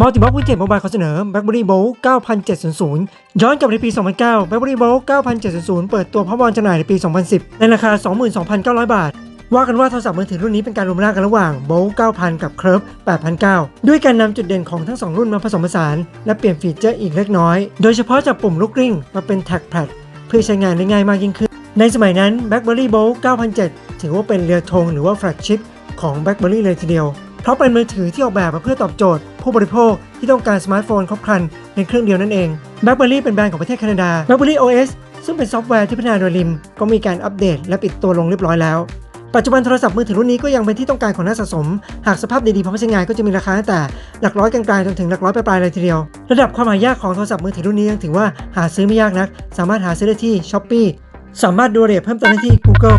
มัลติบ็อกวิ d เ e t โมบายขอเสนอ BlackBerry Bold 9700 ย้อนกลับในปี 2009 BlackBerry Bold 9700 เปิดตัวพร้อมวางจำหน่ายในปี 2010 ในราคา 22,900 บาทว่ากันว่าโทรศัพท์มือถือรุ่นนี้เป็นการรวมร่างกันระหว่าง b o l 9000 กับ Curve 8009 ด้วยการนำจุดเด่นของทั้ง 2 รุ่นมาผสมผสาน และเปลี่ยนฟีเจอร์อีกเล็กน้อย โดยเฉพาะจากปุ่มลูกกริ้งมาเป็น Tag Pad เพื่อใช้งานได้ง่ายมากยิ่งขึ้น ในสมัยนั้น BlackBerry Bold 9007 ถือว่าเป็นเรือธงหรือว่าแฟลกชิพของ BlackBerry เลยทีเดียว เพราะเป็นมือถือที่ออกแบบมาเพื่อตอบโจทย์ ผู้บริโภคที่ต้องการสมาร์ทโฟนครบครันในเครื่องเดียวนั่นเอง BlackBerry เป็นแบรนด์ของประเทศแคนาดา BlackBerry OS ซึ่งเป็นซอฟต์แวร์ที่พัฒนาโดยริม ก็มีการอัปเดตและปิดตัวลงเรียบร้อยแล้ว ปัจจุบันโทรศัพท์มือถือรุ่นนี้ก็ยังเป็นที่ต้องการของนักสะสม หากสภาพดีๆพร้อมใช้งานก็จะมีราคาตั้งแต่หลักร้อยกลางๆจนถึงหลักร้อยปลายๆเลยทีเดียว ระดับความหายากของโทรศัพท์มือถือรุ่นนี้ยังถือว่าหาซื้อไม่ยากนัก สามารถหาซื้อได้ที่ Shopee สามารถดูรายละเอียดเพิ่มเติมได้ที่ Google